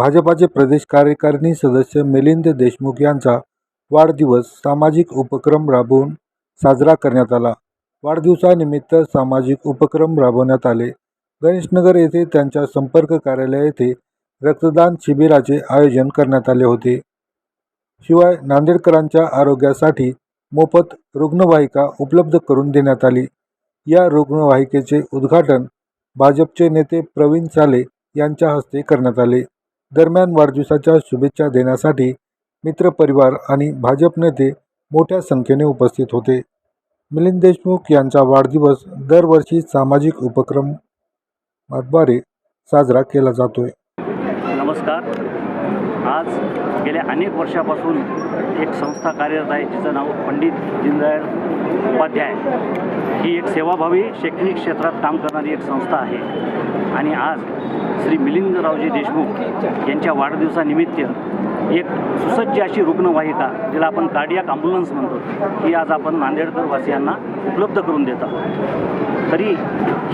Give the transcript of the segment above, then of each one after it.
भाजपाचे प्रदेश कार्यकारिणी सदस्य मिलिंद देशमुख यांचा वाढदिवस सामाजिक उपक्रम राबवून साजरा करण्यात आला. वाढदिवसानिमित्त सामाजिक उपक्रम राबवण्यात आले. गणेशनगर येथे त्यांच्या संपर्क कार्यालय येथे रक्तदान शिबिराचे आयोजन करण्यात आले होते. शिवाय नांदेडकरांच्या आरोग्यासाठी मोफत रुग्णवाहिका उपलब्ध करून देण्यात आली. या रुग्णवाहिकेचे उद्घाटन भाजपचे नेते प्रवीण साले यांच्या हस्ते करण्यात आले. दरम्यान वाढदिवसाच्या शुभेच्छा देण्यासाठी मित्रपरिवार आणि भाजप नेते मोठ्या संख्येने उपस्थित होते. मिलिंद देशमुख यांचा वाढदिवस दरवर्षी सामाजिक उपक्रमाद्वारे साजरा केला जातोय. नमस्कार. आज गेल्या अनेक वर्षापासून एक संस्था कार्यरत आहे जिचं नाव पंडित दीनदयाळ उपाध्याय. ही एक सेवाभावी शैक्षणिक क्षेत्रात काम करणारी एक संस्था आहे. आणि आज श्री मिलिंदरावजी देशमुख यांच्या वाढदिवसानिमित्त एक सुसज्ज अशी रुग्णवाहिका ज्याला आपण कार्डियाक ॲम्ब्युलन्स म्हणतो ही आज आपण नांदेडकर वासियांना उपलब्ध करून देत आहोत. तरी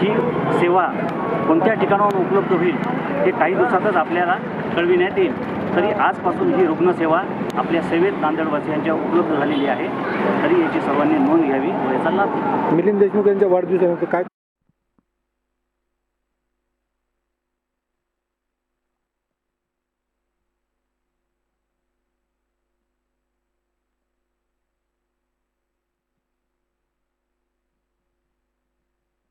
ही सेवा कोणत्या ठिकाणाहून उपलब्ध होईल हे काही दिवसातच आपल्याला कळविण्यात येईल. तरी आजपासून ही रुग्णसेवा आपल्या सेवेत नांदेडवासियांच्या उपलब्ध झालेली आहे. तरी याची सर्वांनी नोंद घ्यावी व याचा लाभ मिलिंद देशमुख यांच्या वाढदिवसानिमित्त काय